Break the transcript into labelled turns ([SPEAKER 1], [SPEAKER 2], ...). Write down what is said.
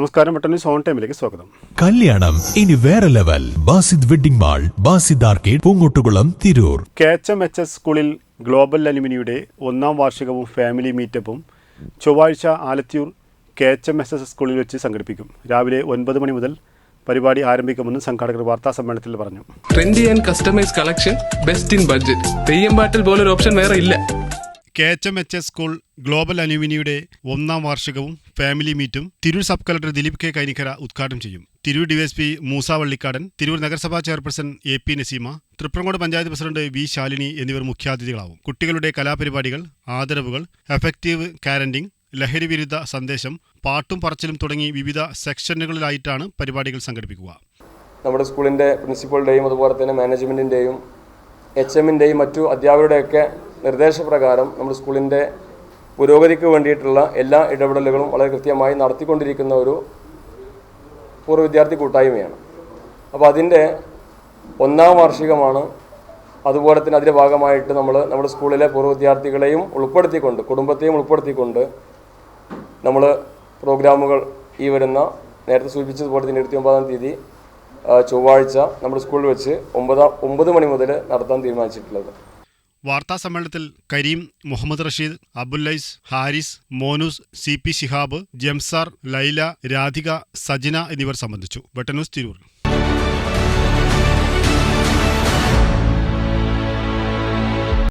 [SPEAKER 1] നമസ്കാരം പെട്ടെന്ന് സോൺ ടൈമിലേക്ക് സ്വാഗതം.
[SPEAKER 2] കല്യാണം ഇനി വേറെ level Basid wedding mall Basid arcade Poonkottukulam Tirur.
[SPEAKER 1] K H M H S സ്കൂളിൽ ഗ്ലോബൽ അലുമിനിയുടെ ഒന്നാം വാർഷികവും ഫാമിലി മീറ്റപ്പും ചൊവ്വാഴ്ച Alathiyur K H M S S സ്കൂളിൽ വെച്ച് സംഘടിപ്പിക്കും. രാവിലെ ഒൻപത് മണി മുതൽ പരിപാടി ആരംഭിക്കുമെന്ന് സംഘാടകർ വാർത്താ സമ്മേളനത്തിൽ പറഞ്ഞു.
[SPEAKER 3] Trendy and customise collection best in budget Theyyam പാട്ടിൽ പോലൊരു ഓപ്ഷൻ വേറെ ഇല്ല.
[SPEAKER 1] K H M H S school global അലുമിനിയുടെ ഒന്നാം വാർഷികവും family മീറ്റും Tirur sub collector Dileep K Kainikkara ഉദ്ഘാടനം ചെയ്യും. തിരൂർ ഡിവൈഎസ്പി മൂസ വള്ളിക്കാടൻ തിരൂർ നഗരസഭാ chairperson A P Naseema Triprangode panchayat president V Shalini എന്നിവർ മുഖ്യാതിഥികളാവും. കുട്ടികളുടെ കലാപരിപാടികൾ ആദരവുകൾ എഫക്റ്റീവ് കാരന്റിംഗ് ലഹരി വിരുദ്ധ സന്ദേശം പാട്ടും പറച്ചിലും തുടങ്ങി വിവിധ സെക്ഷനുകളിലായിട്ടാണ് പരിപാടികൾ സംഘടിപ്പിക്കുക.
[SPEAKER 4] നമ്മുടെ സ്കൂളിന്റെ പ്രിൻസിപ്പളുടെയും അതുപോലെ തന്നെ മാനേജ്മെന്റിന്റെയും എച്ച് എമ്മിന്റെയും മറ്റു അധ്യാപകരുടെയൊക്കെ നിർദ്ദേശപ്രകാരം നമ്മുടെ സ്കൂളിന്റെ പുരോഗതിക്ക് വേണ്ടിയിട്ടുള്ള എല്ലാ ഇടപെടലുകളും വളരെ കൃത്യമായി നടത്തിക്കൊണ്ടിരിക്കുന്ന ഒരു പൂർവ വിദ്യാർത്ഥി കൂട്ടായ്മയാണ്. അപ്പോൾ അതിന്റെ ഒന്നാം വാർഷികമാണ്. അതുപോലെ തന്നെ അതിന്റെ ഭാഗമായിട്ട് നമ്മൾ നമ്മുടെ സ്കൂളിലെ പൂർവ വിദ്യാർത്ഥികളെയും ഉൾപ്പെടുത്തിക്കൊണ്ട് കുടുംബത്തെയും ഉൾപ്പെടുത്തിക്കൊണ്ട് നമ്മൾ പ്രോഗ്രാമുകൾ ഈ വരുന്ന നേരത്തെ സൂചിപ്പിച്ചതുപോലെ തന്നെ ഇരുപത്തി ഒമ്പതാം തീയതി ചൊവ്വാഴ്ച നമ്മുടെ സ്കൂളിൽ വെച്ച് ഒമ്പതാം ഒമ്പത് മണി മുതൽ നടത്താൻ തീരുമാനിച്ചിട്ടുള്ളത്.
[SPEAKER 1] വാർത്താ സമ്മേളനത്തിൽ കരീം മുഹമ്മദ് റഷീദ് അബുല്ലൈസ് ഹാരിസ് മോനൂസ് സി പി ശിഹാബ് ജംസാർ ലൈല രാധിക സജിന എന്നിവർ സംബന്ധിച്ചു. വെട്ടന്യൂസ് തിരൂർ.